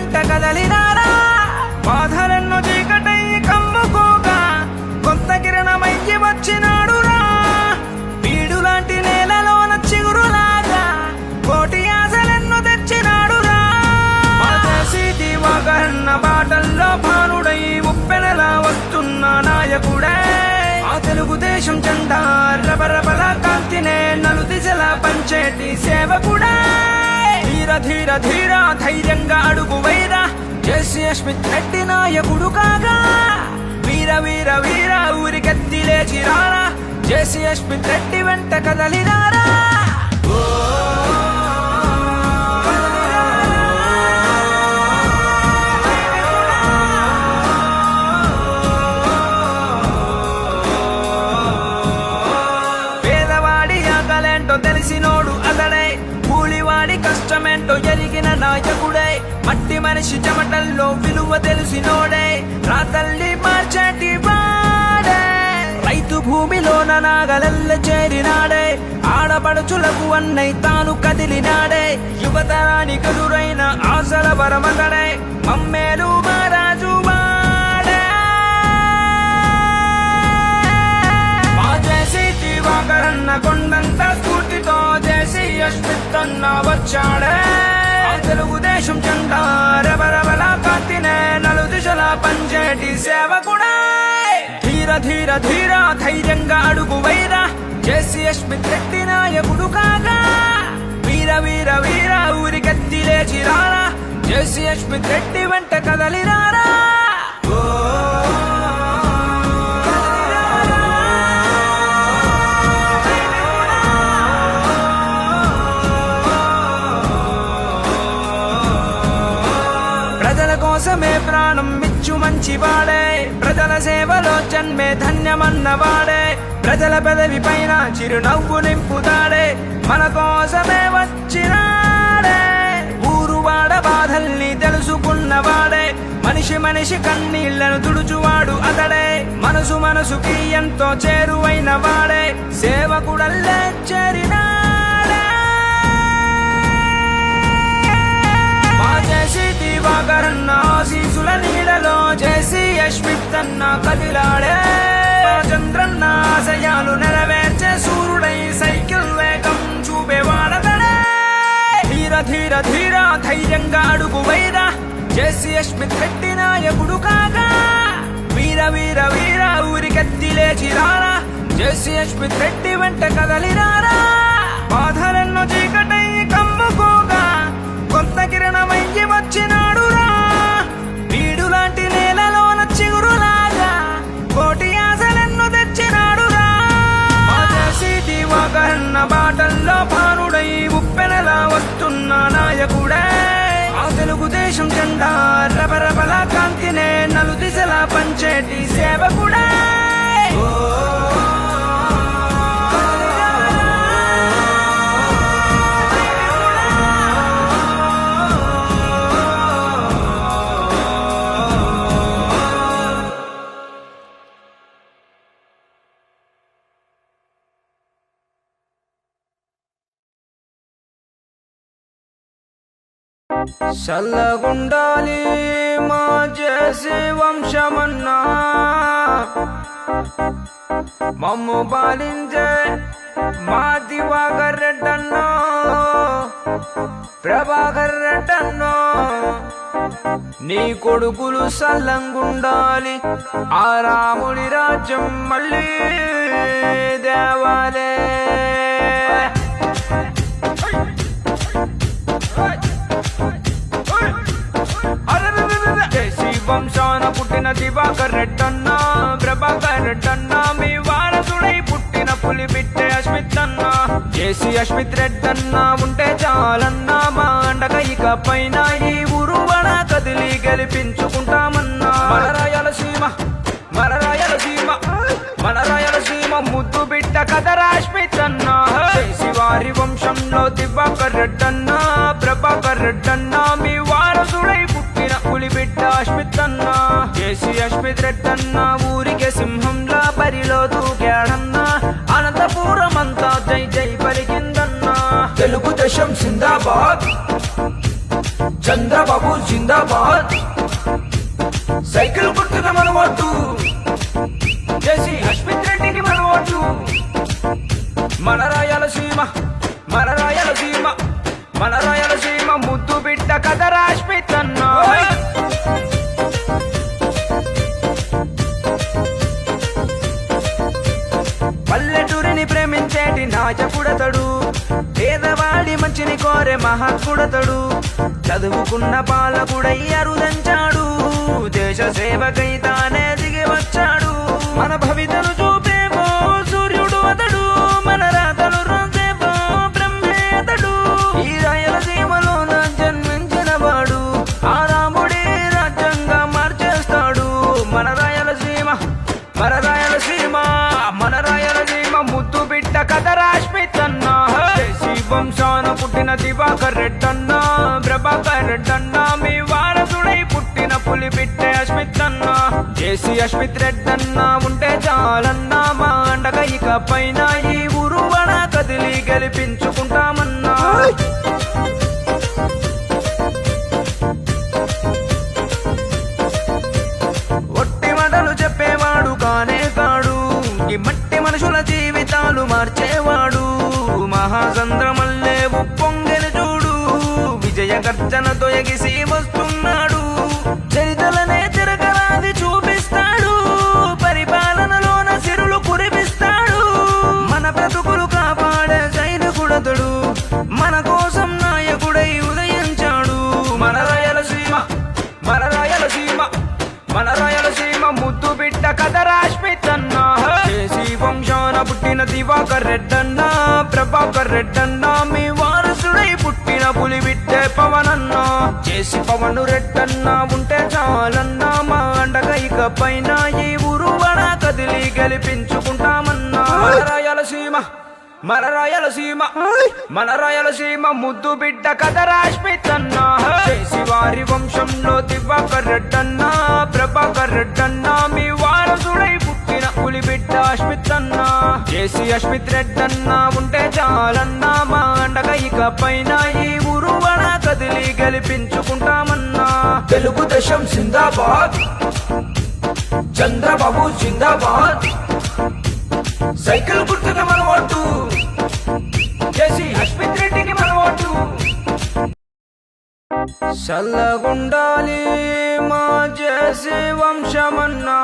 వెంట కదలినారా బాధలెన్నో చీకటై కమ్ముకోగా కొంత కిరణమయ్యి వచ్చినాడు రా వీడు లాంటి నేలలోన చిగురులాగా కోటి ఆశలెన్నో తెచ్చినాడు రా దివాకరణ బాటల్లో భానుడై ఉప్పెనలా వస్తున్న నాయకుడే. ఆ తెలుగుదేశం జెండా రబరబల కాంతినే నలు దిశలా పంచేటి సేవకుడే. ధీర ధీర ధీర ధైర్యంగా అడుగు వైరా. జేసీ అస్మిత్ రెడ్డి నాయకుడు కాగా. వీర వీర వీర ఊరికెత్తి లేచి రారా. జేసీ అస్మిత్ రెడ్డి వెంట కదలినారా. పేదవాడి తెలిసినోడు అతడే. కూలివాడి కష్టమేంటో ఎరిగిన నాయకుడే. మట్టి మనిషి చెమటల్లో విలువ తెలిసినోడే. రాతల్లి మార్చేటి వాడే. రైతు భూమిలోన నాగలెల్ల చేరినాడే. ఆడపడుచులకు అన్నై తాను కదిలినాడే. యువతరాని కదురైన ఆశల వరమతడే మమ్మేలు మహారాజు వాడే. మా జేసీ దివాకరన్న జేసీ వచ్చాడే తెలుగుదేశం జెండా రబరబల కాంతినే నలు దిశల పంచేటి సేవకుడే. ధీర ధీర ధీర ధైర్యంగా అడుగు వైరా జేసీ అశ్మిత్ నాయకుడు కాగా వీర వీర వీర ఊరికెత్తి లేచి రారా. జేసీ అశ్మిత్ రెడ్డి వెంట కదలిరారా. ఓ ప్రాణం మిచ్చు మంచివాడే ప్రజల సేవలో జన్మే ధన్యమన్నవాడే ప్రజల పెదవి పైన చిరునవ్వు నింపుతాడే. మన కోసమే వచ్చినాడే. ఊరు వాడ బాధల్ని తెలుసుకున్నవాడే మనిషి మనిషి కన్నీళ్ళను తుడుచువాడు అతడే. మనసు మనసుకి ఎంతో చేరువైన వాడే. సేవకుడల్లే చేరినాడే. మా చేసి దివాకరన్న ఆశీసుల చేసి యశ్మిత్తన్న కదిలాడే చంద్రన్న ఆశయాలు నెరవేర్చే సూర్యుడై సైకిల్ వేగం చూపేవాడతడే ధీర ధీర ధీర ధైర్యంగా అడుగు వైరా చేసి యశ్మిత్ రెడ్డి నాయకుడు కాగా వీర వీర వీర ఊరికెత్తి లేచి రారా. చేసి యశ్మిత్ రెడ్డి వెంట కదలిరారా బాధలెన్నో చీకటై కమ్ముకోగా కొత్త కిరణమయ్యి వచ్చినాడు రబరబల కాంతినే నలు దిశలా పంచేటి సేవ కూడా చల్లగుండాలి మా చేసి వంశమన్నా. మమ్ము పాలించే మా దివాకర్ రెడ్డన్నో. ప్రభాకర్ రెడ్డన్నో. నీ కొడుకులు సల్లంగుండాలి ఆ రాముడి రాజ్యం మళ్ళీ దేవాలే. వంశాన పుట్టిన దివాకర్ రెడ్డన్న ప్రభాకర్ రెడ్డన్న మీ వారసుడై పుట్టిన పులి బిట్టే అశ్మిత్ అన్న జేసీ అశ్మిత్ రెడ్డన్న ఉంటే చాలన్నా మా ఇక పైన ఈ ఉరువడ కదిలి గెలిపించుకుంటామన్నా. మన రాయలసీమ మన రాయలసీమ మన ముద్దు బిడ్డ కదరా అశ్మిత్ అన్న శివారి వంశంలో దివాకర్ రెడ్డన్న ప్రభాకర్ రెడ్డన్న జేసి ఊరికే సింహంలా బరిలో దూకాడన్న అనంతపురం అంతా జై జై పలికిందన్న. తెలుగుదేశం జిందాబాద్. సిందాబాద్ చంద్రబాబు జిందాబాద్. సైకిల్ గుర్తుక మన ఓటు చేసి అశ్విత్ రెడ్డికి మన ఓటు మన రాయలసీమ కోరే చదువుకున్న పాలకుడై అరుదంచాడు. దేశ సేవకై తానే దిగి వచ్చాడు. మన భవితను చూపేమో సూర్యుడు అతడు. మన రాతలు రాసేమో బ్రహ్మే అతడు ఈ రాయలసీమలోన జన్మించిన వాడు. ఆ రాముడే రాజ్యంగా మార్చేస్తాడు. మన రాయలసీమ మన దివాకర్ రెడ్డన్నా ప్రభాకర్ రెడ్డన్నా మీ వారసుడై పుట్టిన పులి బిడ్డ అన్నా దేశీ అశ్మిత్ రెడ్డన్నా ఉంటే చాలన్నా మా అండగ ఇక పైన ఈ ఉరువణ కదిలి గెలిపించుకుంటామన్నా. ఒట్టి మాటలు చెప్పేవాడు కానే కాడు ఈ మట్టి మనుషుల జీవితాలు మార్చేవాడు. మహాచంద్రమల్లే గర్జనతో ఎగిసి వస్తున్నాడు. చరితలనే తిరగరాది చూపిస్తాడు. పరిపాలనలోన సిరులు కురిపిస్తాడు. మన బ్రతుకులు కాపాడే సైనికుడతడు మన కోసం నాయకుడై ఉదయించాడు. మన రాయలసీమ మన రాయలసీమ మన రాయలసీమ ముద్దు బిడ్డ కథ రాష్మితన్నా దేశీ వంశాన పుట్టిన దివాకర్ రెడ్డన్నా ప్రభాకర్ రెడ్డన్నా. పుట్టిన పులి చేసి పవను రెట్టన్నా ఉంటే చాలన్నా. మా అండగా ఇక పైన ఈ ఉరువడ కదిలి గెలిపించుకుంటామన్నా. రాయలసీమ మన రాయలసీమ మన రాయలసీమ ముద్దు బిడ్డ కథ రాష్మితన్నా చేసి వారి వంశంలో దివాకర్ రెడ్డన్న ప్రభాకర్ మీ వారసుడు చేసి అశ్మిత్ రెడ్డన్న ఉంటే చాలన్నా మా అండగా ఇక పైన ఈ ఉరువడ కదిలి గెలిపించుకుంటామన్నా. తెలుగు సిందాబాద్ చంద్రబాబు సిందాబాద్ సైకిల్ గుర్తున్న మన ఓటు కేసీ అశ్విత్ రెడ్డి చల్లగుండాలి మా చేసి వంశమన్నా.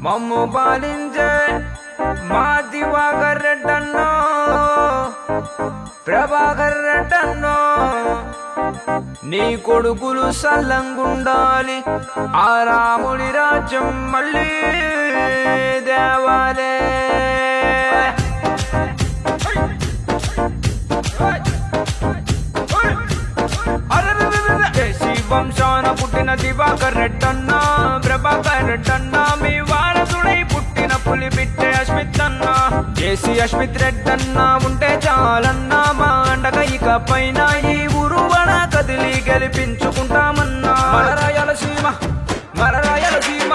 మమ్ము పాలించే మా దివాకర్ రెడ్డన్నో. ప్రభాకర్ రెడ్డన్నో. నీ కొడుకులు సల్లంగుండాలి ఆ రాముడి రాజ్యం మళ్ళీ దేవాలే. వంశాన పుట్టిన దివాకర్ రెడ్డన్న ప్రభాకర్ రెడ్డన్న మీ వారసుడై పుట్టిన పులి బిడ్డే అశ్మిత్ అన్న దేశీ అశ్మిత్ రెడ్డన్న ఉంటే చాలన్నా మా అండగా ఇక పైన ఈ ఉరువడ కదిలి గెలిపించుకుంటామన్నా. మన రాయలసీమ మన రాయలసీమ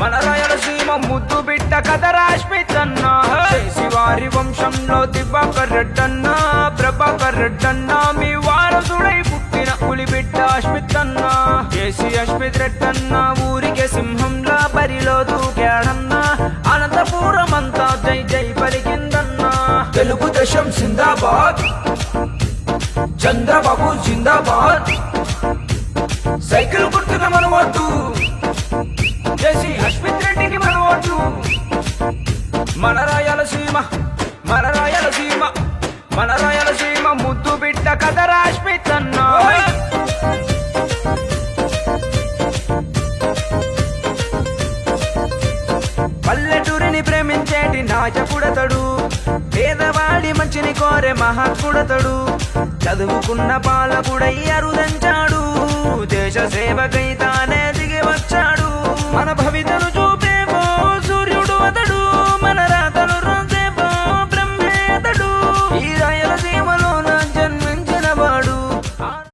మన రాయలసీమ ముద్దు బిడ్డ కథ రాష్మిత్ అన్న దేశీ వారి వంశంలో దివాకర్ రెడ్డన్న ప్రభాకర్ రెడ్డన్న మీ దూకాడన్న అనంతపురం అంతా జై జై పలికిందన్నా. తెలుగు దేశం జిందాబాద్. చంద్రబాబు జిందాబాద్. సైకిల్ గుర్తుగా మన వద్దు చేసి అశ్విత్ రెడ్డికి మన ఓటు మన రాయలసీమ మన రాయలసీమ మన రాయ చెడ్డవాడి మంచిని కోరే మహాత్ముడతడు. చదువుకున్న పాలకుడై అరుదంచాడు. దేశ సేవకై తానే దిగి వచ్చాడు. మన భవితను